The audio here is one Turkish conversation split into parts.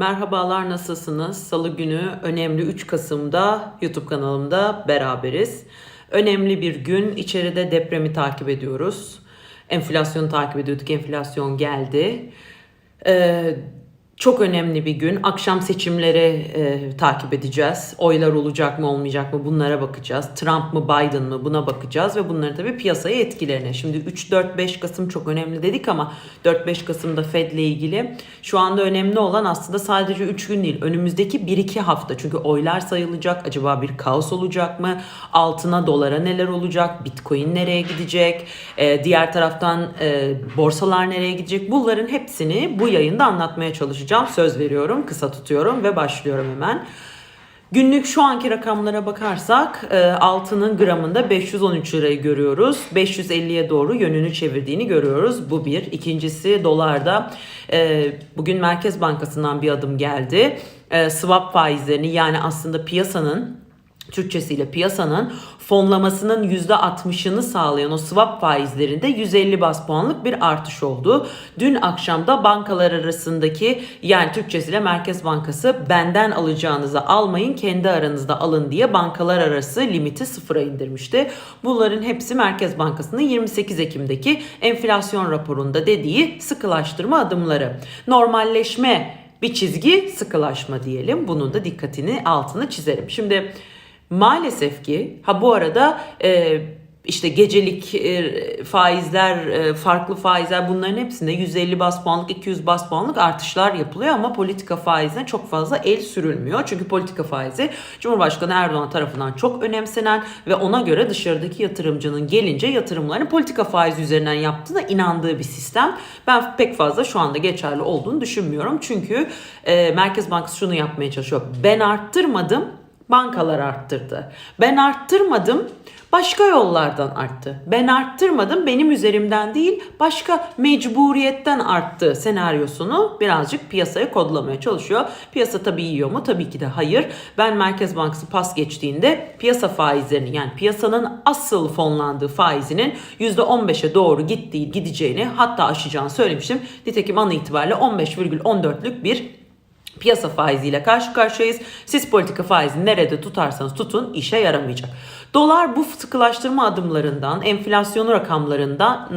Merhabalar nasılsınız? Salı günü önemli 3 Kasım'da YouTube kanalımda beraberiz. Önemli bir gün. İçeride depremi takip ediyoruz. Enflasyonu takip ediyorduk. Enflasyon geldi. Ee, çok önemli bir gün. Akşam seçimleri e, takip edeceğiz. Oylar olacak mı olmayacak mı bunlara bakacağız. Trump mı Biden mı buna bakacağız ve bunların tabii piyasaya etkilerine. Şimdi 3-4-5 Kasım çok önemli dedik ama 4-5 Kasım'da Fed'le ilgili şu anda önemli olan aslında sadece 3 gün değil. Önümüzdeki 1-2 hafta. Çünkü oylar sayılacak. Acaba bir kaos olacak mı? Altına dolara neler olacak? Bitcoin nereye gidecek? Ee, diğer taraftan e, borsalar nereye gidecek? Bunların hepsini bu yayında anlatmaya çalışacağım. Söz veriyorum, kısa tutuyorum ve başlıyorum hemen. Günlük şu anki rakamlara bakarsak e, altının gramında 513 lirayı görüyoruz. 550'ye doğru yönünü çevirdiğini görüyoruz. Bu bir. İkincisi dolarda e, bugün Merkez Bankası'ndan bir adım geldi. E, swap faizlerini yani aslında piyasanın Türkçesiyle piyasanın fonlamasının %60'ını sağlayan o swap faizlerinde 150 bas puanlık bir artış oldu. Dün akşamda bankalar arasındaki yani Türkçesiyle Merkez Bankası benden alacağınızı almayın kendi aranızda alın diye bankalar arası limiti sıfıra indirmişti. Bunların hepsi Merkez Bankası'nın 28 Ekim'deki enflasyon raporunda dediği sıkılaştırma adımları. Normalleşme bir çizgi sıkılaşma diyelim. Bunun da dikkatini altını çizerim. Şimdi Maalesef ki ha bu arada e, işte gecelik e, faizler, e, farklı faizler bunların hepsinde 150 bas puanlık, 200 bas puanlık artışlar yapılıyor ama politika faizine çok fazla el sürülmüyor. Çünkü politika faizi Cumhurbaşkanı Erdoğan tarafından çok önemsenen ve ona göre dışarıdaki yatırımcının gelince yatırımlarını politika faizi üzerinden yaptığına inandığı bir sistem. Ben pek fazla şu anda geçerli olduğunu düşünmüyorum. Çünkü e, Merkez Bankası şunu yapmaya çalışıyor. Ben arttırmadım bankalar arttırdı. Ben arttırmadım, başka yollardan arttı. Ben arttırmadım, benim üzerimden değil, başka mecburiyetten arttı senaryosunu birazcık piyasaya kodlamaya çalışıyor. Piyasa tabii yiyor mu? Tabii ki de hayır. Ben Merkez Bankası pas geçtiğinde piyasa faizlerini yani piyasanın asıl fonlandığı faizinin %15'e doğru gittiği, gideceğini hatta aşacağını söylemiştim. Nitekim an itibariyle 15,14'lük bir piyasa faiziyle karşı karşıyayız. Siz politika faizi nerede tutarsanız tutun işe yaramayacak. Dolar bu sıkılaştırma adımlarından, enflasyonu rakamlarından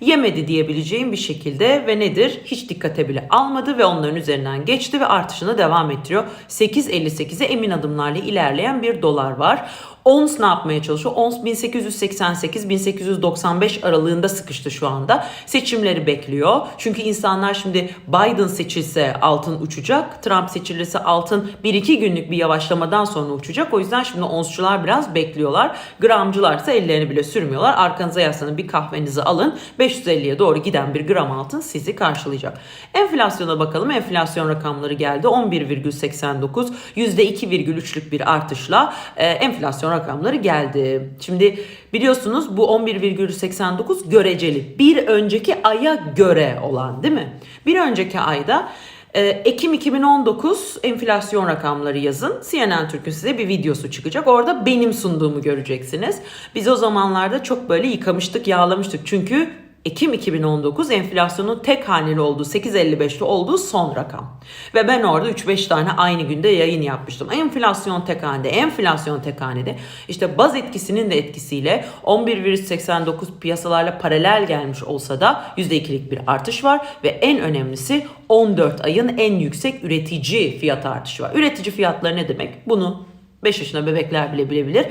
yemedi diyebileceğim bir şekilde ve nedir? Hiç dikkate bile almadı ve onların üzerinden geçti ve artışını devam ettiriyor. 8.58'e emin adımlarla ilerleyen bir dolar var. ONS ne yapmaya çalışıyor? ONS 1888-1895 aralığında sıkıştı şu anda. Seçimleri bekliyor. Çünkü insanlar şimdi Biden seçilse altın uçacak. Trump seçilirse altın 1-2 günlük bir yavaşlamadan sonra uçacak. O yüzden şimdi ONS'çular biraz bekliyorlar. Gramcılar ise ellerini bile sürmüyorlar. Arkanıza yaslanın bir kahvenizi alın. 550'ye doğru giden bir gram altın sizi karşılayacak. Enflasyona bakalım. Enflasyon rakamları geldi. 11,89 %2,3'lük bir artışla e, enflasyon rakamları geldi. Şimdi biliyorsunuz bu 11,89 göreceli. Bir önceki aya göre olan değil mi? Bir önceki ayda e, Ekim 2019 enflasyon rakamları yazın. CNN Türk'ün size bir videosu çıkacak. Orada benim sunduğumu göreceksiniz. Biz o zamanlarda çok böyle yıkamıştık, yağlamıştık. Çünkü Ekim 2019 enflasyonun tek haneli olduğu 8.55'te olduğu son rakam. Ve ben orada 3-5 tane aynı günde yayın yapmıştım. Enflasyon tek hanede, enflasyon tek hanede. İşte baz etkisinin de etkisiyle 11,89 piyasalarla paralel gelmiş olsa da %2'lik bir artış var. Ve en önemlisi 14 ayın en yüksek üretici fiyat artışı var. Üretici fiyatları ne demek? Bunu 5 yaşında bebekler bile bilebilir.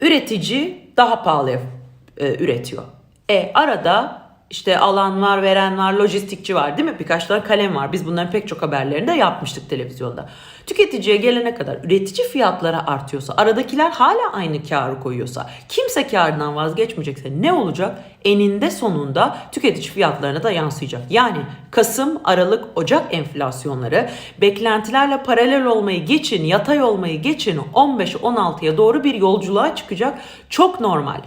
Üretici daha pahalıya e, üretiyor. E arada işte alan var, veren var, lojistikçi var değil mi? Birkaç tane kalem var. Biz bunların pek çok haberlerini de yapmıştık televizyonda. Tüketiciye gelene kadar üretici fiyatlara artıyorsa, aradakiler hala aynı karı koyuyorsa, kimse karından vazgeçmeyecekse ne olacak? Eninde sonunda tüketici fiyatlarına da yansıyacak. Yani Kasım, Aralık, Ocak enflasyonları beklentilerle paralel olmayı geçin, yatay olmayı geçin 15-16'ya doğru bir yolculuğa çıkacak. Çok normal.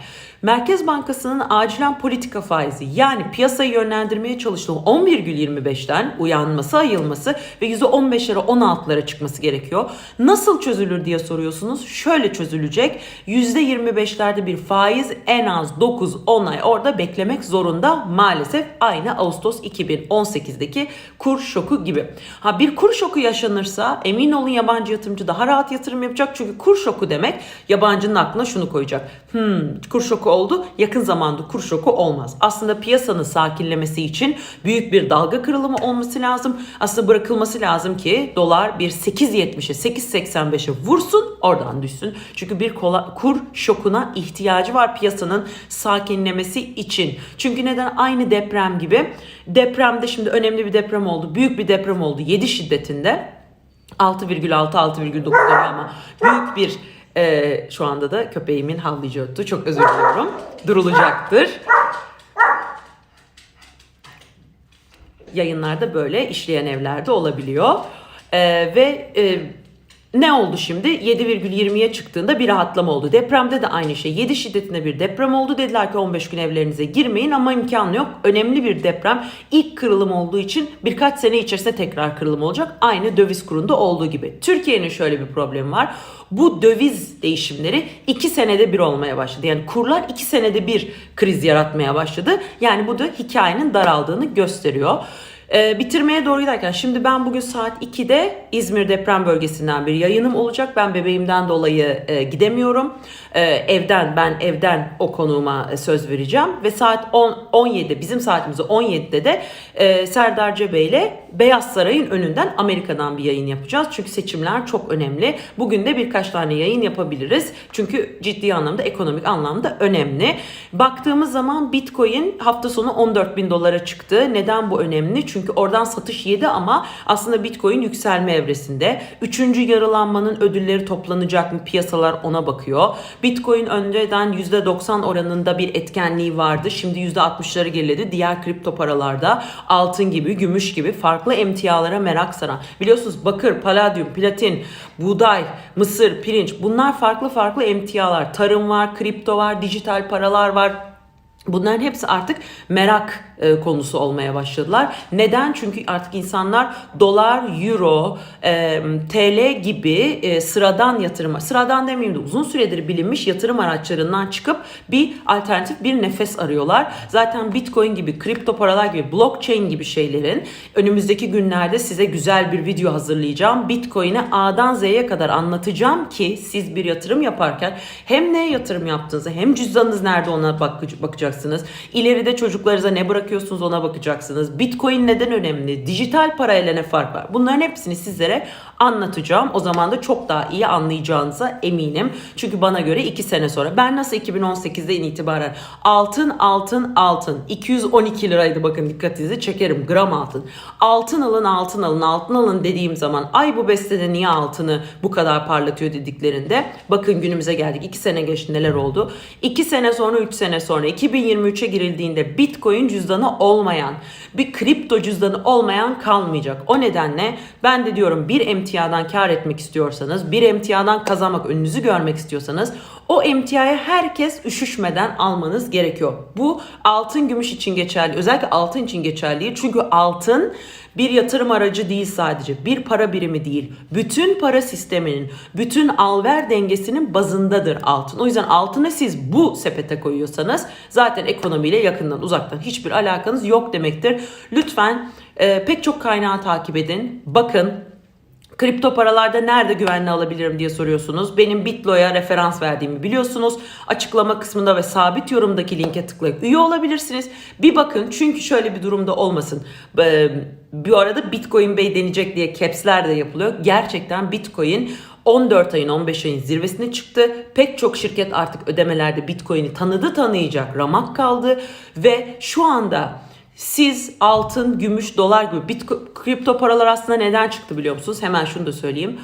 Merkez Bankası'nın acilen politika faizi yani piyasayı yönlendirmeye çalıştığı 11,25'ten uyanması, ayılması ve %15'lere 16'lara çıkması gerekiyor. Nasıl çözülür diye soruyorsunuz. Şöyle çözülecek. %25'lerde bir faiz en az 9-10 ay orada beklemek zorunda maalesef aynı Ağustos 2018'deki kur şoku gibi. Ha bir kur şoku yaşanırsa emin olun yabancı yatırımcı daha rahat yatırım yapacak. Çünkü kur şoku demek yabancının aklına şunu koyacak. Hmm kur şoku oldu yakın zamanda kur şoku olmaz. Aslında piyasanın sakinlemesi için büyük bir dalga kırılımı olması lazım. Aslında bırakılması lazım ki dolar bir 8.70'e 8.85'e vursun oradan düşsün. Çünkü bir kola, kur şokuna ihtiyacı var piyasanın sakinlemesi için. Çünkü neden aynı deprem gibi depremde şimdi önemli bir deprem oldu. Büyük bir deprem oldu 7 şiddetinde. 6,6 6,9 oluyor ama büyük bir e, şu anda da köpeğimin havlayıcı öttü. Çok özür diliyorum. Durulacaktır. Yayınlarda böyle işleyen evlerde olabiliyor. E, ve e, ne oldu şimdi? 7,20'ye çıktığında bir rahatlama oldu. Depremde de aynı şey. 7 şiddetinde bir deprem oldu. Dediler ki 15 gün evlerinize girmeyin ama imkan yok. Önemli bir deprem. İlk kırılım olduğu için birkaç sene içerisinde tekrar kırılım olacak. Aynı döviz kurunda olduğu gibi. Türkiye'nin şöyle bir problemi var. Bu döviz değişimleri 2 senede bir olmaya başladı. Yani kurlar 2 senede bir kriz yaratmaya başladı. Yani bu da hikayenin daraldığını gösteriyor. Ee, bitirmeye doğru giderken şimdi ben bugün saat 2'de İzmir deprem bölgesinden bir yayınım olacak. Ben bebeğimden dolayı e, gidemiyorum. E, evden ben evden o konuğuma e, söz vereceğim ve saat 10 17 bizim saatimizi 17'de de e, Serdar Cebe ile Beyaz Saray'ın önünden Amerika'dan bir yayın yapacağız. Çünkü seçimler çok önemli. Bugün de birkaç tane yayın yapabiliriz. Çünkü ciddi anlamda ekonomik anlamda önemli. Baktığımız zaman Bitcoin hafta sonu 14 bin dolara çıktı. Neden bu önemli? Çünkü oradan satış yedi ama aslında Bitcoin yükselme evresinde. Üçüncü yarılanmanın ödülleri toplanacak mı? Piyasalar ona bakıyor. Bitcoin önceden %90 oranında bir etkenliği vardı. Şimdi %60'ları geriledi. Diğer kripto paralarda altın gibi, gümüş gibi farklı emtialara merak saran. Biliyorsunuz bakır, paladyum, platin, buğday, mısır, pirinç bunlar farklı farklı emtialar. Tarım var, kripto var, dijital paralar var. Bunların hepsi artık merak e, konusu olmaya başladılar. Neden? Çünkü artık insanlar dolar, euro, e, TL gibi e, sıradan yatırım, sıradan demeyeyim de uzun süredir bilinmiş yatırım araçlarından çıkıp bir alternatif bir nefes arıyorlar. Zaten Bitcoin gibi, kripto paralar gibi, blockchain gibi şeylerin önümüzdeki günlerde size güzel bir video hazırlayacağım. Bitcoin'i A'dan Z'ye kadar anlatacağım ki siz bir yatırım yaparken hem neye yatırım yaptığınızı hem cüzdanınız nerede ona bakacaksınız. İleride çocuklarınıza ne bırak bırakıyorsunuz ona bakacaksınız. Bitcoin neden önemli? Dijital parayla ne fark var? Bunların hepsini sizlere anlatacağım. O zaman da çok daha iyi anlayacağınıza eminim. Çünkü bana göre 2 sene sonra ben nasıl 2018'den itibaren altın altın altın 212 liraydı bakın dikkatinizi çekerim gram altın. Altın alın altın alın altın alın dediğim zaman ay bu bestede niye altını bu kadar parlatıyor dediklerinde bakın günümüze geldik 2 sene geçti neler oldu. 2 sene sonra 3 sene sonra 2023'e girildiğinde Bitcoin cüzdanı olmayan bir kripto cüzdanı olmayan kalmayacak. O nedenle ben de diyorum bir emtiadan kar etmek istiyorsanız, bir emtiadan kazanmak, önünüzü görmek istiyorsanız o emtiaya herkes üşüşmeden almanız gerekiyor. Bu altın gümüş için geçerli. Özellikle altın için geçerli. Çünkü altın bir yatırım aracı değil sadece. Bir para birimi değil. Bütün para sisteminin, bütün alver dengesinin bazındadır altın. O yüzden altını siz bu sepete koyuyorsanız zaten ekonomiyle yakından uzaktan hiçbir alakanız yok demektir. Lütfen e, pek çok kaynağı takip edin. Bakın Kripto paralarda nerede güvenli alabilirim diye soruyorsunuz. Benim Bitlo'ya referans verdiğimi biliyorsunuz. Açıklama kısmında ve sabit yorumdaki linke tıklayıp üye olabilirsiniz. Bir bakın çünkü şöyle bir durumda olmasın. Bir arada Bitcoin Bey denecek diye capsler de yapılıyor. Gerçekten Bitcoin 14 ayın 15 ayın zirvesine çıktı. Pek çok şirket artık ödemelerde Bitcoin'i tanıdı tanıyacak ramak kaldı ve şu anda siz altın, gümüş, dolar gibi Bitcoin, kripto paralar aslında neden çıktı biliyor musunuz? Hemen şunu da söyleyeyim.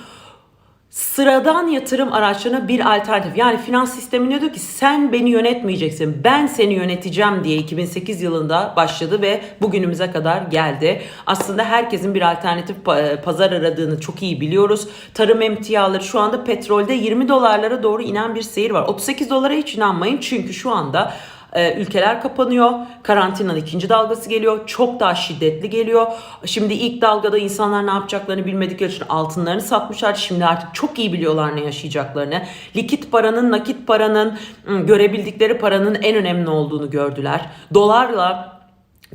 sıradan yatırım araçlarına bir alternatif. Yani finans sistemi diyor ki sen beni yönetmeyeceksin. Ben seni yöneteceğim diye 2008 yılında başladı ve bugünümüze kadar geldi. Aslında herkesin bir alternatif pa- pazar aradığını çok iyi biliyoruz. Tarım emtiaları şu anda petrolde 20 dolarlara doğru inen bir seyir var. 38 dolara hiç inanmayın çünkü şu anda ee, ülkeler kapanıyor. Karantinanın ikinci dalgası geliyor. Çok daha şiddetli geliyor. Şimdi ilk dalgada insanlar ne yapacaklarını bilmedikleri için altınlarını satmışlar. Şimdi artık çok iyi biliyorlar ne yaşayacaklarını. Likit paranın, nakit paranın, ım, görebildikleri paranın en önemli olduğunu gördüler. Dolarla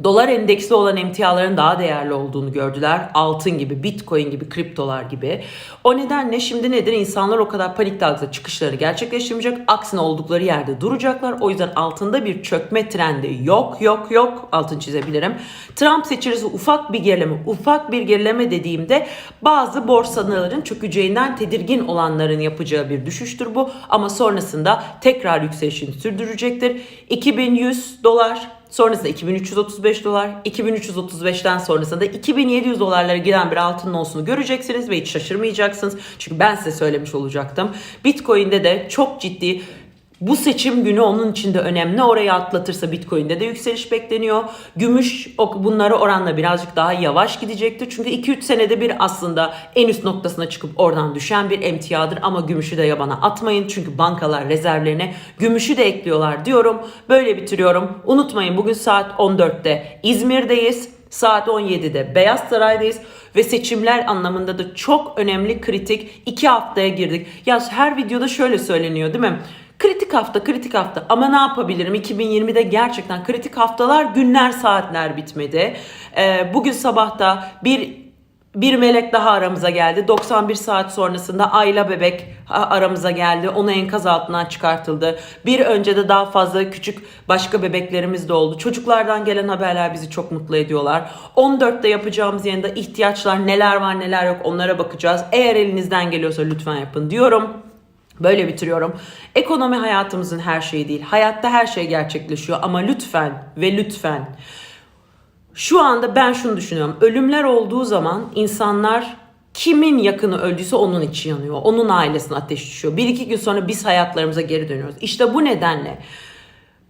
Dolar endeksli olan emtiaların daha değerli olduğunu gördüler. Altın gibi, bitcoin gibi, kriptolar gibi. O nedenle şimdi nedir? İnsanlar o kadar panik dalgada çıkışları gerçekleştirmeyecek. Aksine oldukları yerde duracaklar. O yüzden altında bir çökme trendi yok, yok, yok. Altın çizebilirim. Trump seçilirse ufak bir gerileme, ufak bir gerileme dediğimde bazı borsaların çökeceğinden tedirgin olanların yapacağı bir düşüştür bu. Ama sonrasında tekrar yükselişini sürdürecektir. 2100 dolar Sonrasında 2335 dolar, 2335'ten sonrasında 2700 dolarlara giden bir altın olsunu göreceksiniz ve hiç şaşırmayacaksınız. Çünkü ben size söylemiş olacaktım. Bitcoin'de de çok ciddi bu seçim günü onun için de önemli. Orayı atlatırsa Bitcoin'de de yükseliş bekleniyor. Gümüş bunlara oranla birazcık daha yavaş gidecektir. Çünkü 2-3 senede bir aslında en üst noktasına çıkıp oradan düşen bir emtiadır. Ama gümüşü de yabana atmayın. Çünkü bankalar rezervlerine gümüşü de ekliyorlar diyorum. Böyle bitiriyorum. Unutmayın bugün saat 14'te İzmir'deyiz. Saat 17'de Beyaz Saray'dayız ve seçimler anlamında da çok önemli kritik iki haftaya girdik. Ya her videoda şöyle söyleniyor değil mi? Kritik hafta, kritik hafta. Ama ne yapabilirim? 2020'de gerçekten kritik haftalar, günler, saatler bitmedi. Ee, bugün sabahta bir bir melek daha aramıza geldi. 91 saat sonrasında Ayla bebek aramıza geldi. Onu enkaz altından çıkartıldı. Bir önce de daha fazla küçük başka bebeklerimiz de oldu. Çocuklardan gelen haberler bizi çok mutlu ediyorlar. 14'te yapacağımız yayında ihtiyaçlar neler var neler yok onlara bakacağız. Eğer elinizden geliyorsa lütfen yapın diyorum. Böyle bitiriyorum. Ekonomi hayatımızın her şeyi değil. Hayatta her şey gerçekleşiyor ama lütfen ve lütfen şu anda ben şunu düşünüyorum. Ölümler olduğu zaman insanlar kimin yakını öldüyse onun içi yanıyor. Onun ailesine ateş düşüyor. Bir iki gün sonra biz hayatlarımıza geri dönüyoruz. İşte bu nedenle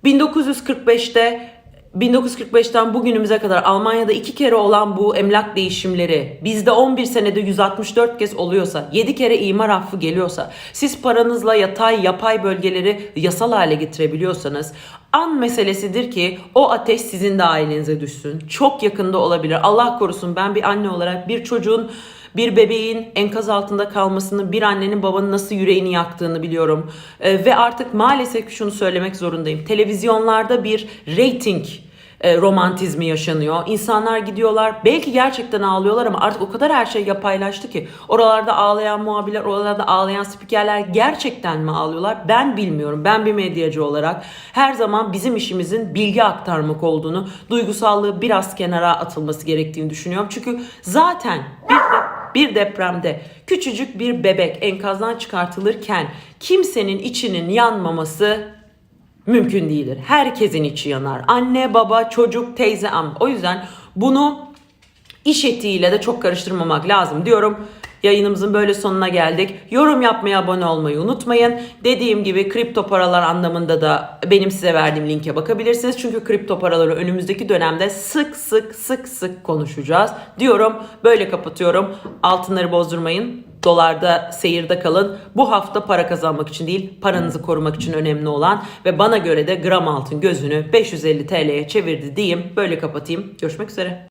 1945'te 1945'ten bugünümüze kadar Almanya'da iki kere olan bu emlak değişimleri bizde 11 senede 164 kez oluyorsa 7 kere imar affı geliyorsa siz paranızla yatay yapay bölgeleri yasal hale getirebiliyorsanız an meselesidir ki o ateş sizin de ailenize düşsün. Çok yakında olabilir. Allah korusun ben bir anne olarak bir çocuğun bir bebeğin enkaz altında kalmasını, bir annenin babanın nasıl yüreğini yaktığını biliyorum. Ee, ve artık maalesef şunu söylemek zorundayım. Televizyonlarda bir rating e, romantizmi yaşanıyor. İnsanlar gidiyorlar belki gerçekten ağlıyorlar ama artık o kadar her şey yapaylaştı ki oralarda ağlayan muhabirler, oralarda ağlayan spikerler gerçekten mi ağlıyorlar? Ben bilmiyorum. Ben bir medyacı olarak her zaman bizim işimizin bilgi aktarmak olduğunu, duygusallığı biraz kenara atılması gerektiğini düşünüyorum. Çünkü zaten bir de bir depremde küçücük bir bebek enkazdan çıkartılırken kimsenin içinin yanmaması mümkün değildir. Herkesin içi yanar. Anne, baba, çocuk, teyze, am. O yüzden bunu iş etiğiyle de çok karıştırmamak lazım diyorum. Yayınımızın böyle sonuna geldik. Yorum yapmayı, abone olmayı unutmayın. Dediğim gibi kripto paralar anlamında da benim size verdiğim linke bakabilirsiniz. Çünkü kripto paraları önümüzdeki dönemde sık sık sık sık konuşacağız diyorum. Böyle kapatıyorum. Altınları bozdurmayın. Dolarda seyirde kalın. Bu hafta para kazanmak için değil, paranızı korumak için önemli olan ve bana göre de gram altın gözünü 550 TL'ye çevirdi diyeyim. Böyle kapatayım. Görüşmek üzere.